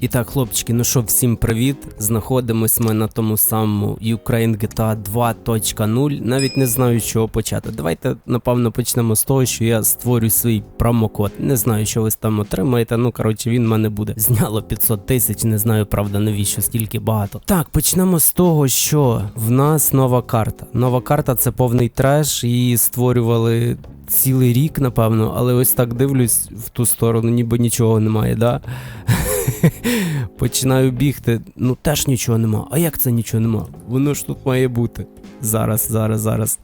І так, хлопчики, ну що, всім привіт. Знаходимось ми на тому самому Ukraine GTA 2.0. Навіть не знаю, з чого почати. Давайте, напевно, почнемо з того, що я створю свій промокод. Не знаю, що ви там отримаєте. Ну, коротше, він мене буде. Зняло 500 тисяч, не знаю, правда, навіщо стільки багато. Так, почнемо з того, що в нас нова карта. Нова карта це повний треш, її створювали. Цілий рік, напевно, але ось так дивлюсь в ту сторону, ніби нічого немає, да? Починаю бігти, ну теж нічого нема. А як це нічого нема? Воно ж тут має бути. Зараз, зараз, зараз.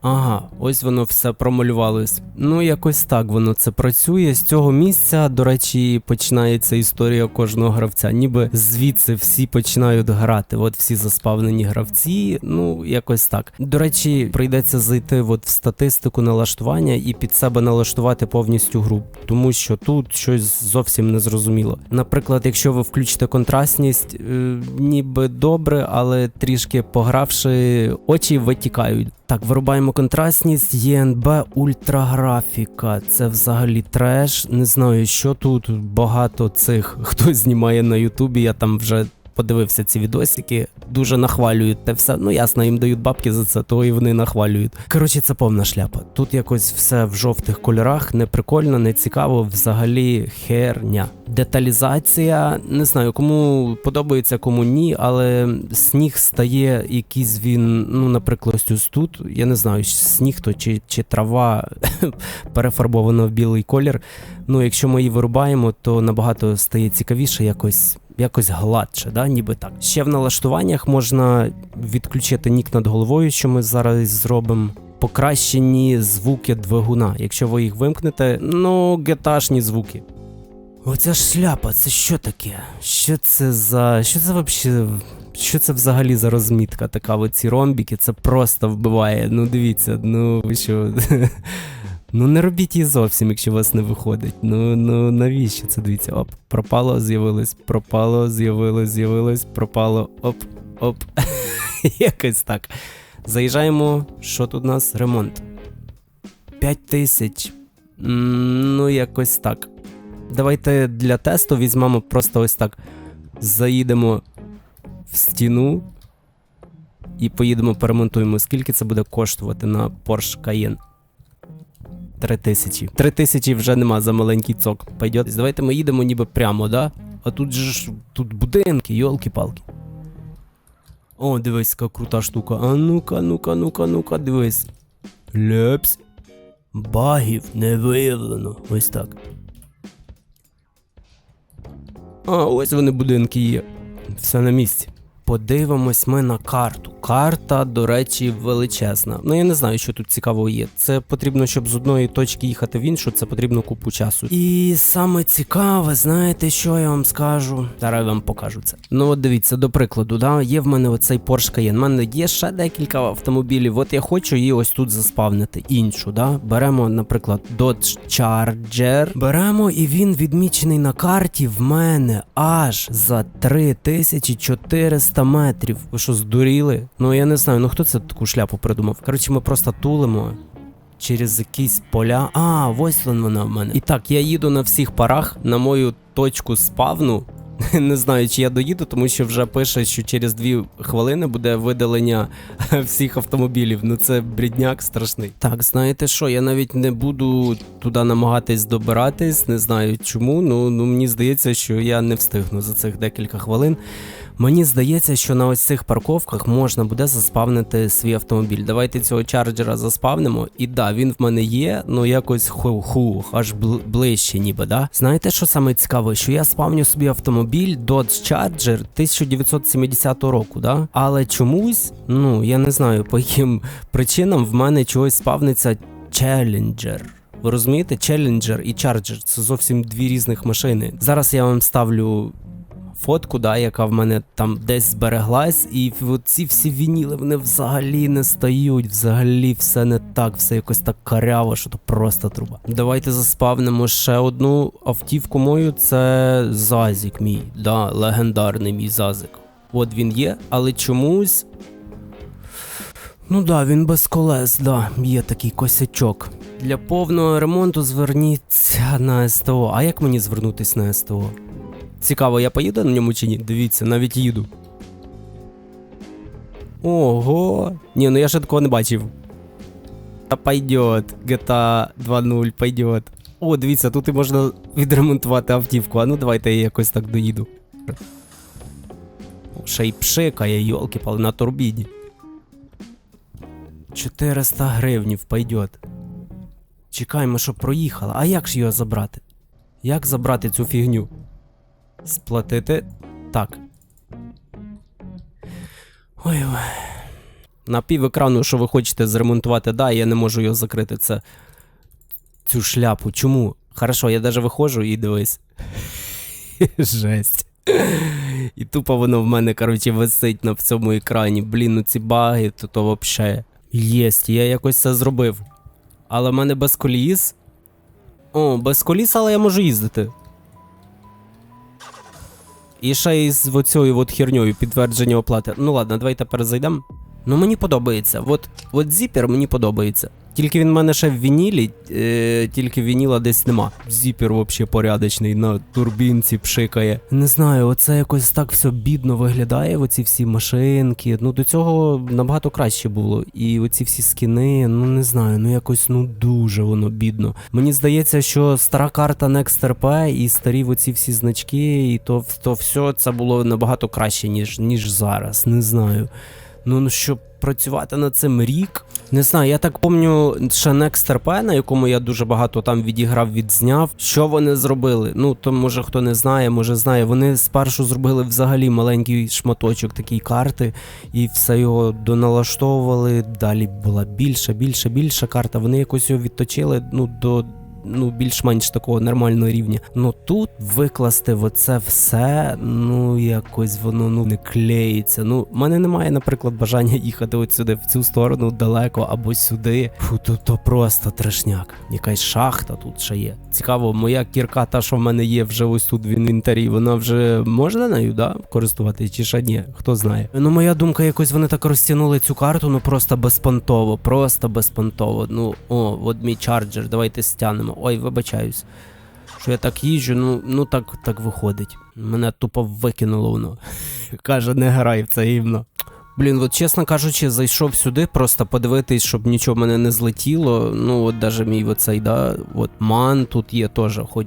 Ага, ось воно все промалювалось. Ну, якось так воно це працює. З цього місця, до речі, починається історія кожного гравця. Ніби звідси всі починають грати. От всі заспавнені гравці. Ну, якось так. До речі, прийдеться зайти от в статистику налаштування і під себе налаштувати повністю гру, тому що тут щось зовсім не зрозуміло. Наприклад, якщо ви включите контрастність, е, ніби добре, але трішки погравши, очі витікають. Так, вирубаємо контрастність, ЄНБ ультраграфіка. Це взагалі треш. Не знаю, що тут багато цих, хто знімає на Ютубі. Я там вже подивився ці відосики. Дуже нахвалюють те все. Ну ясно, їм дають бабки за це, то і вони нахвалюють. Коротше, це повна шляпа. Тут якось все в жовтих кольорах, не прикольно, не цікаво. Взагалі херня. Деталізація, не знаю, кому подобається, кому ні, але сніг стає якийсь він, ну, наприклад, ось тут. Я не знаю, сніг то чи, чи трава перефарбована в білий колір. Ну, якщо ми її вирубаємо, то набагато стає цікавіше якось. Якось гладше, да? ніби так. Ще в налаштуваннях можна відключити нік над головою, що ми зараз зробимо. Покращені звуки двигуна. Якщо ви їх вимкнете, ну, геташні звуки. Оця ж шляпа, це що таке? Що це за. Що це взагалі. Що це взагалі за розмітка така? Оці ромбіки, це просто вбиває. Ну дивіться, ну що. Ну не робіть її зовсім, якщо у вас не виходить. Ну ну навіщо це дивіться? Оп, пропало, з'явилось, пропало, з'явилось, з'явилось, пропало, оп, оп. Якось так. Заїжджаємо. Що тут у нас? Ремонт. 5 тисяч. Ну, якось так. Давайте для тесту візьмемо просто ось так. Заїдемо в стіну і поїдемо перемонтуємо. Скільки це буде коштувати на Porsche Cayenne? Три тисячі. Три тисячі вже нема за маленький цок. Пойдет. Давайте ми їдемо ніби прямо, да? А тут же тут будинки, йолки-палки. О, дивись, яка крута штука. А ну-ка, ну-ка, ну-ка, ну-ка, дивись. Лепс. Багів не виявлено. Ось так. А, ось вони будинки є. Все на місці. Подивимось ми на карту. Карта, до речі, величезна. Ну я не знаю, що тут цікавого є. Це потрібно, щоб з одної точки їхати в іншу, це потрібно купу часу. І саме цікаве, знаєте, що я вам скажу? Зараз я вам покажу це. Ну от дивіться, до прикладу, да, є в мене оцей Porsche Cayenne. У мене є ще декілька автомобілів. От я хочу її ось тут заспавнити. Іншу, да. Беремо, наприклад, Dodge Charger. Беремо, і він відмічений на карті в мене аж за 3400 метрів. Ви що, здуріли? Ну я не знаю, ну хто це таку шляпу придумав? Коротше, ми просто тулимо. Через якісь поля. А, ось вона в мене. І так, я їду на всіх парах на мою точку спавну. Не знаю, чи я доїду, тому що вже пише, що через дві хвилини буде видалення всіх автомобілів. Ну це брідняк страшний. Так, знаєте що, я навіть не буду туди намагатись добиратись, не знаю чому. Ну, ну мені здається, що я не встигну за цих декілька хвилин. Мені здається, що на ось цих парковках можна буде заспавнити свій автомобіль. Давайте цього чарджера заспавнимо. І да, він в мене є, ну якось ху-ху, аж бл- ближче, ніби, да. Знаєте, що саме цікаве? Що я спавню собі автомобіль Dodge Charger 1970 року, да? Але чомусь, ну я не знаю по яким причинам в мене чогось спавниться Challenger. Ви розумієте, Challenger і Charger це зовсім дві різних машини. Зараз я вам ставлю фотку, да, яка в мене там десь збереглась, і ці всі вініли вони взагалі не стають, взагалі все не так, все якось так каряво, що то просто труба. Давайте заспавнимо ще одну автівку мою. Це Зазік мій, да, легендарний мій Зазик. От він є, але чомусь. Ну да, він без колес, да, є такий косячок. Для повного ремонту зверніться на СТО. А як мені звернутись на СТО? Цікаво, я поїду на ньому чи ні? Дивіться, навіть їду. Ого. Ні, ну я ще такого не бачив. Та пойдет. GTA 2.0 пойдет. О, дивіться, тут і можна відремонтувати автівку. А ну давайте я якось так доїду. Ще й пшикає, йолки пали на турбіні. 400 гривнів пойдет. Чекаємо, щоб проїхала. А як ж його забрати? Як забрати цю фігню? Сплатити? Так. Ой. На пів екрану, що ви хочете зремонтувати, да, я не можу його закрити. Це цю шляпу. Чому? Хорошо, я даже виходжу і дивись. Жесть. І тупо воно в мене, коротше, висить на цьому екрані. Блін, ну ці баги, то то вообще. Єсть, я якось це зробив. Але в мене без коліс. О, без коліс, але я можу їздити. І ще й з оцією от херньою підтвердження оплати. Ну ладно, давайте перезайдемо. Ну мені подобається. От, от зіпер мені подобається. Тільки він в мене ще в вінілі, е, тільки вініла десь нема. Зіпер взагалі порядочний, на турбінці пшикає. Не знаю, оце якось так все бідно виглядає, оці всі машинки. Ну до цього набагато краще було. І оці всі скіни, ну не знаю, ну якось ну дуже воно бідно. Мені здається, що стара карта Next і старі оці всі значки, і то, то все це було набагато краще, ніж, ніж зараз. Не знаю. Ну, ну щоб працювати над цим рік. Не знаю, я так пам'ятаю ще Next на якому я дуже багато там відіграв, відзняв. Що вони зробили? Ну, то може хто не знає, може знає. Вони спершу зробили взагалі маленький шматочок такої карти, і все його доналаштовували. Далі була більша, більша, більша карта. Вони якось його відточили ну, до. Ну, більш-менш такого нормального рівня. Ну тут викласти в оце все, ну якось воно ну не клеїться. Ну, в мене немає, наприклад, бажання їхати от сюди, в цю сторону далеко або сюди. Фу, тут то просто трешняк. Якась шахта тут ще є. Цікаво, моя кірка, та, що в мене є вже ось тут в інвентарі, вона вже можна нею, да, користуватися чи ще ні? Хто знає. Ну, моя думка, якось вони так розтягнули цю карту, ну просто безпонтово, просто безпонтово. Ну, о, от мій чарджер, давайте стягнемо. Ой, вибачаюсь. Що я так їжджу, ну, ну так, так виходить. Мене тупо викинуло воно. Каже, не грай в це гімно. Блін, от чесно кажучи, зайшов сюди просто подивитись, щоб нічого в мене не злетіло. Ну, от даже мій оцей, да, от ман тут є теж, хоч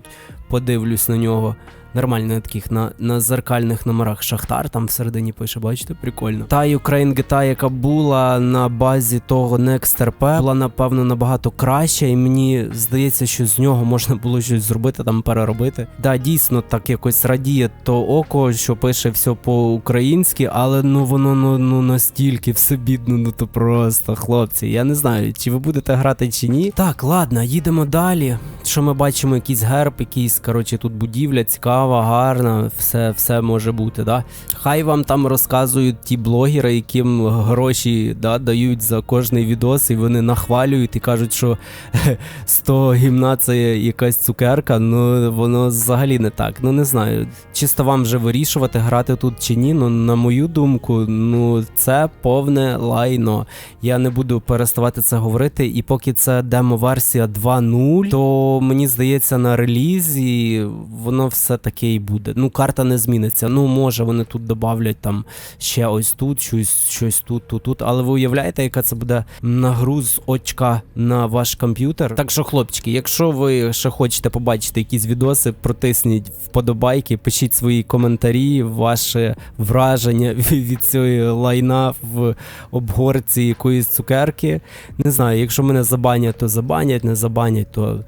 подивлюсь на нього. Нормально на таких на, на зеркальних номерах Шахтар там всередині пише, бачите, прикольно. Та Ukraine GTA, яка була на базі того Next RP, була напевно набагато краща, і мені здається, що з нього можна було щось зробити, там переробити. Да, дійсно так якось радіє то око, що пише все по-українськи, але ну воно ну, ну настільки все бідно, ну то просто хлопці. Я не знаю, чи ви будете грати чи ні. Так, ладно, їдемо далі. Що ми бачимо, якийсь герб, якийсь, коротше, тут будівля цікава, гарна, все, все може бути, да. Хай вам там розказують ті блогери, яким гроші да, дають за кожний відос, і вони нахвалюють і кажуть, що 100 гімна це якась цукерка. Ну воно взагалі не так. Ну не знаю. Чисто вам вже вирішувати, грати тут чи ні. Ну, на мою думку, ну це повне лайно. Я не буду переставати це говорити. І поки це демо-версія 2.0, то мені здається, на релізі воно все таке і буде. Ну, карта не зміниться. Ну, може, вони тут додавлять там ще ось тут, щось, щось тут, тут, тут. Але ви уявляєте, яка це буде нагруз очка на ваш комп'ютер? Так що, хлопчики, якщо ви ще хочете побачити якісь відоси, протисніть вподобайки, пишіть свої коментарі, ваше враження від цієї лайна в обгорці якоїсь цукерки. Не знаю, якщо мене забанять, то забанять, не забанять, то.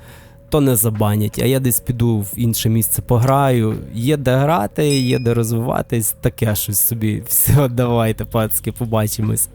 То не забанять, а я десь піду в інше місце пограю. Є де грати, є де розвиватись, таке щось собі. Все, давайте, пацки, побачимось.